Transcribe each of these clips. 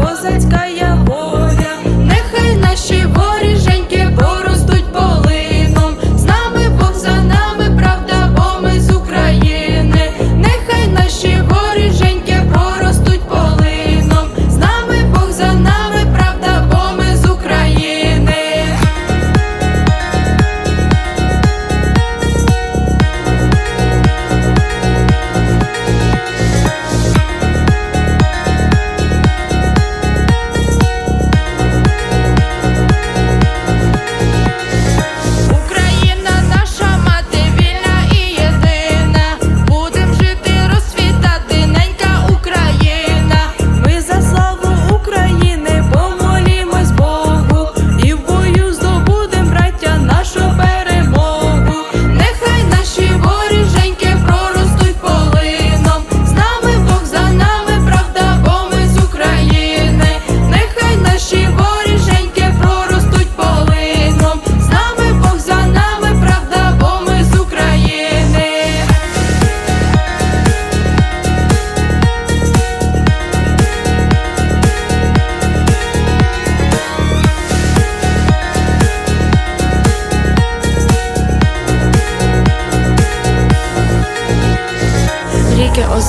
козацька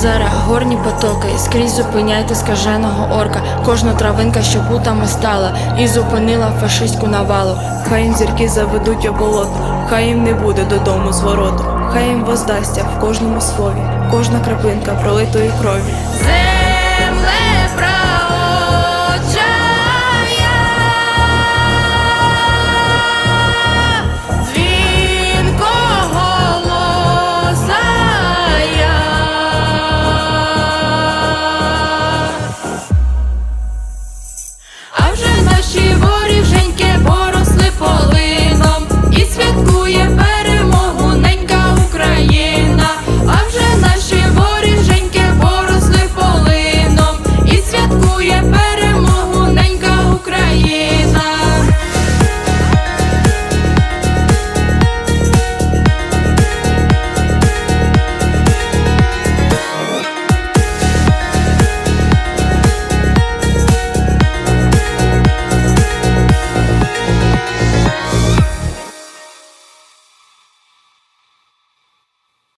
озера, горні потоки, скрізь зупиняйте скаженого орка. Кожна травинка, що путами стала, і зупинила фашистську навалу. Хай їм зірки заведуть оболоту, хай їм не буде додому звороту, хай їм воздасться в кожному слові, кожна крапинка пролитої крові.